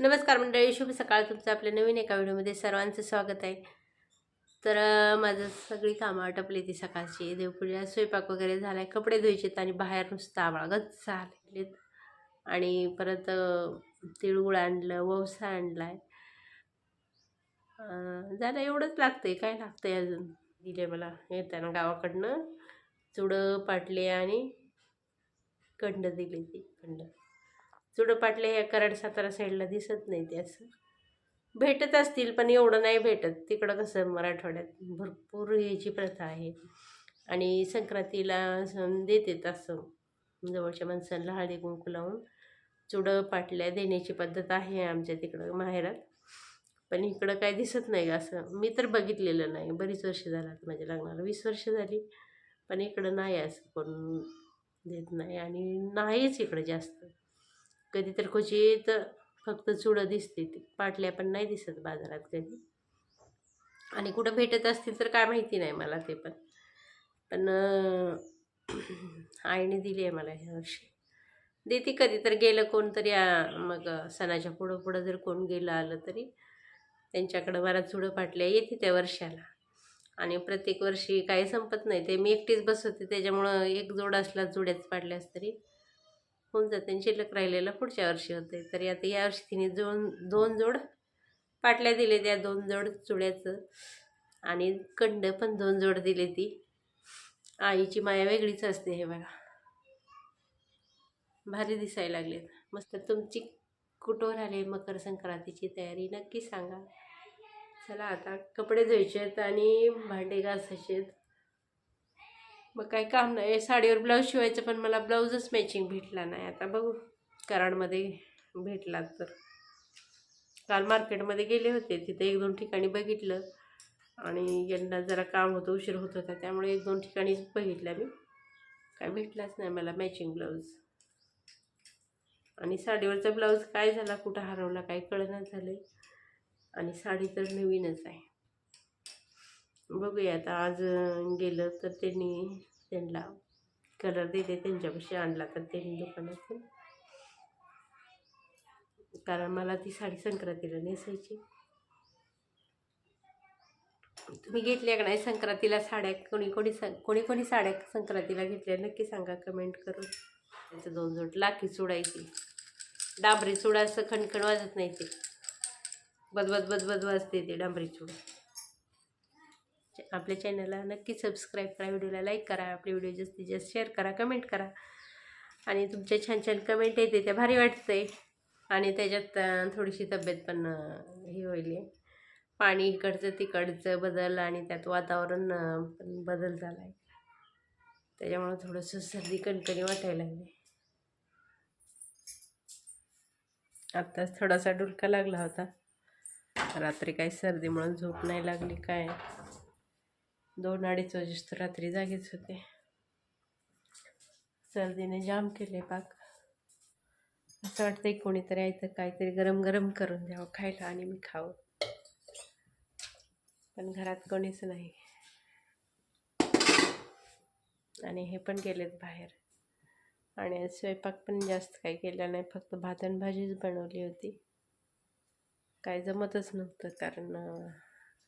नमस्कार मंडळी शुभ सकाळ. तुमचं आपल्या नवीन एका व्हिडिओमध्ये सर्वांचं स्वागत आहे. तर माझं सगळी कामं आटपली ती सकाळची. देवपूजा स्वयंपाक वगैरे झाला आहे कपडे धुवायचेत आणि बाहेर नुसतं आवागच झालेत आणि परत तिळगुळ आणलं ववसा आणला आहे झालं एवढंच लागतंय. काय लागतंय अजून? दिले मला येताना गावाकडनं. चुडं पाटले आणि कंड दिली ती कंड. चुडं पाटले ह्या कराड सातारा साईडला दिसत नाही ते असं. भेटत असतील पण एवढं नाही भेटत. तिकडं कसं मराठवाड्यात भरपूर ह्याची प्रथा आहे. आणि संक्रांतीला देतात असं. जवळच्या माणसांना हळदी कुंकू लावून चुडं पाटल्या देण्याची पद्धत आहे आमच्या तिकडं माहेरात. पण इकडं काय दिसत नाही गं असं. मी तर बघितलेलं नाही. बरीच वर्ष झालं माझ्या लग्नाला. वीस वर्ष झाली. पण इकडं नाही असं कोण देत नाही. आणि नाहीच इकडं जास्त. कधी तर क्वचित फक्त चुडं दिसते ती. पाटल्या पण नाही दिसत बाजारात कधी. आणि कुठं भेटत असतील तर काय माहिती नाही मला ते पण. पण आईने दिली आहे मला ह्या वर्षी. देते कधी तर गेलं कोणतरी मग सणाच्या पुढं पुढं जर कोण गेलं आलं तरी. त्यांच्याकडं मला चुडं पाटल्या येते त्या वर्षाला. आणि प्रत्येक वर्षी काही संपत नाही. ते मी एकटीच बसवते. त्याच्यामुळं एक जोड असला जुड्याच पाडल्यास तरी. होऊन जाते आणि शिल्लक राहिलेलं पुढच्या वर्षी होते. तरी आता या वर्षी तिने दोन दोन जोड पाटल्या दिले त्या दोन जोड चुड्याचं. आणि कंड पण दोन जोड दिले ती. आईची माया वेगळीच असते हे बघा. भारी दिसायला लागलेत. मस्त तुमची कुठं राहिले मकर संक्रांतीची तयारी नक्की सांगा. चला आता कपडे धुवायचे आहेत आणि भांडे घासायचे आहेत मग काय काम नाही. साडीवर ब्लाऊज शिवायचं पण मला ब्लाऊजच मॅचिंग भेटला नाही. आता बघू कराडमध्ये भेटला तर. काल मार्केटमध्ये गेले होते. तिथे एक दोन ठिकाणी बघितलं आणि यांना जरा काम होतं उशीर होत होता. त्यामुळे एक दोन ठिकाणी बघितलं मी. काय भेटलाच नाही मला मॅचिंग ब्लाऊज. आणि साडीवरचा ब्लाऊज काय झाला कुठं हरवला काय कळणार झालं आणि साडी तर नवीनच आहे. बघूया. आता आज गेलं तर त्यांनी त्यांना कलर दिले त्यांच्यापाशी आणला तर त्यांनी दुकानातून. कारण मला ती साडी संक्रांतीला नेसायची. तुम्ही घेतल्या का नाही संक्रांतीला साड्या? कोणी कोणी सं कोणी कोणी साड्या संक्रांतीला घेतल्या? नक्की सांगा कमेंट करून. त्याचं दोन जोड लाखी चुडायची डांबरी चुडा असं खणखण वाजत नाही ते. बदबद बदबद वाजते ते डांबरी चूड. आपल्या चॅनलला नक्की सबस्क्राईब करा व्हिडिओला लाईक करा आपले व्हिडिओ जास्तीत जास्त शेअर करा कमेंट करा. आणि तुमच्या छान छान कमेंट येते त्या भारी वाटते आणि त्याच्यात थोडीशी तब्येत पण हे होईल. पाणी इकडचं तिकडचं बदल आणि त्यात वातावरण पण बदल झाला आहे त्याच्यामुळं थोडंसं सर्दी कणकणी वाटायला लागली. आत्ताच थोडासा डुलका लागला होता. रात्री काही सर्दीमुळं झोप नाही लागली काय? दोन अडीच वाजेस तर रात्री जागीच होते. सर्दीने जाम केले पाक. असं वाटतंय कोणीतरी आहे तर काहीतरी गरम गरम करून द्यावं खायला आणि मी खावं. पण घरात कोणीच नाही. आणि हे पण गेलेत बाहेर. आणि स्वयंपाक पण जास्त काही केला नाही फक्त भात आणि भाजीच बनवली होती. काय जमतच नव्हतं कारण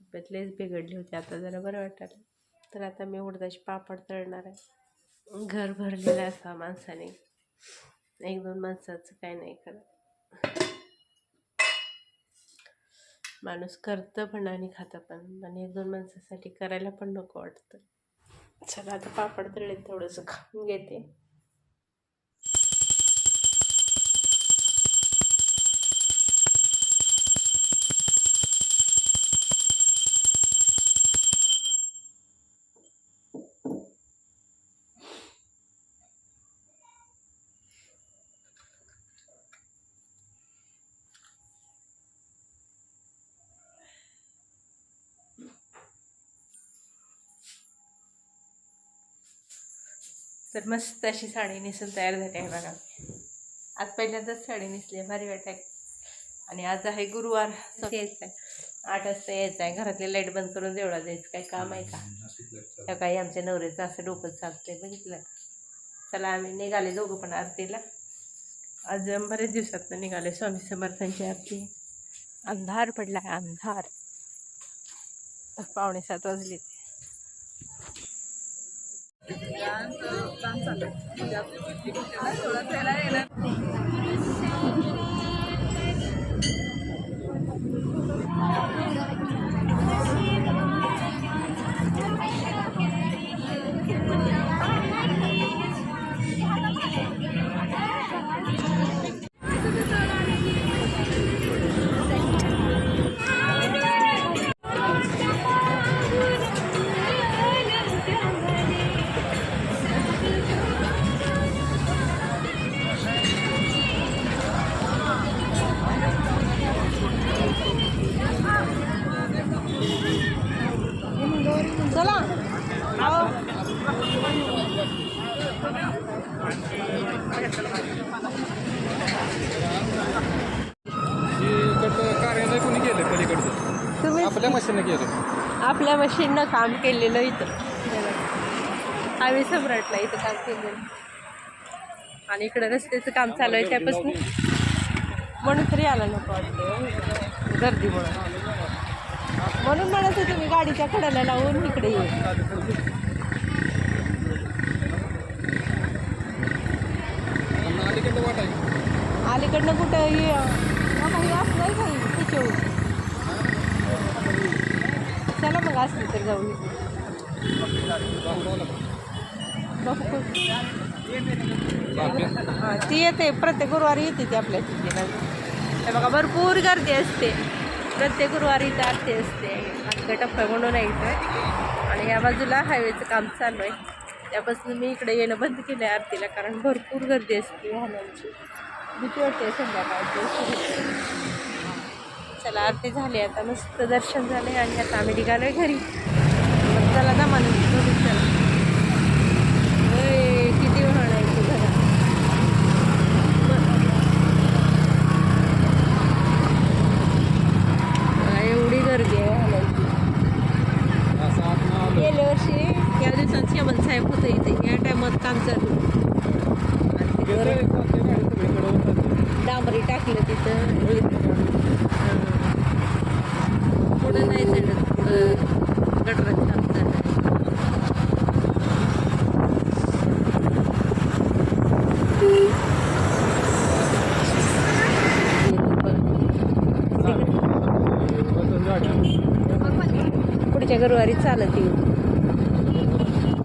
तब्येत लयच बिघडली होती. आता जरा बरं वाटायला तर आता मी उडदाचे पापड तळणार आहे. घर भरलेलं असा माणसाने. एक दोन माणसाचं काय नाही करत. माणूस करतं पण आणि खातं पण. आणि एक दोन माणसासाठी करायला पण नको वाटतं. चला आता पापड तळले थोडंसं खाऊन घेते. तर मस्त अशी साडी नेसून तयार झाली आहे बघा. आज पहिल्यांदाच साडी नेसली आहे भारी आहे आणि आज आहे गुरुवार यायचं आहे आठ वाजता यायचं आहे घरातले लाइट बंद करून देवळा जायचं. काय काम आहे का? त्या काही आमच्या नवऱ्याचं असं डोकं चालतंय बघितलं. चला आम्ही निघाले दोघं पण आरतीला. आज बरेच दिवसात निघाले स्वामी समर्थांची आरती. अंधार पडला आहे अंधार. पावणे सात वाजले चला आपल्या मशीननं काम केलेलं इथं. हायवे सम्राटला इथं काम केलेलं. आणि इकडं रस्त्याचं काम चालू आहे त्यापासून. म्हणून तरी आला नको वाटतं. गर्दी म्हणून. म्हणत होते मी गाडीच्या कडेला लावून इकडे ये. अलीकडनं कुठं ये? काही असलं काही. त्याच्यावर चला मग असली तर जाऊ हां, ती येते. प्रत्येक गुरुवारी येते ती आपल्या तिथे हे बघा भरपूर गर्दी असते. प्रत्येक गुरुवारी इथं आरती असते. आमच्या टप्प्या म्हणून आहे इथं. आणि या बाजूला हायवेचं काम चालू आहे. त्यापासून मी इकडे येणं बंद केलं आहे आरतीला कारण भरपूर गर्दी असते वाहनांची. भीती वाटते संध्याकाळची. चला आरती झाली आता मस्त दर्शन झाले आणि आता आम्ही निघालो घरी. मग चला ना म्हणून घरी चला ओय, किती वाहन आहे तू घरा बघा, एवढी गर्दी आहे वाहनांची असं आत आलं गेल्या वर्षी या दिवसात यमन साहेब होतं इथे या टायमात काम चालू आणि तिथे गेलं एक तास ते गाडी सगळीकडे होतं. डांबरी टाकलं तिथं हां. पुढं नाही चालत पुढं गटरात काम चाललं बसून गाडी. पुढच्या गुरुवारी चालत येईल.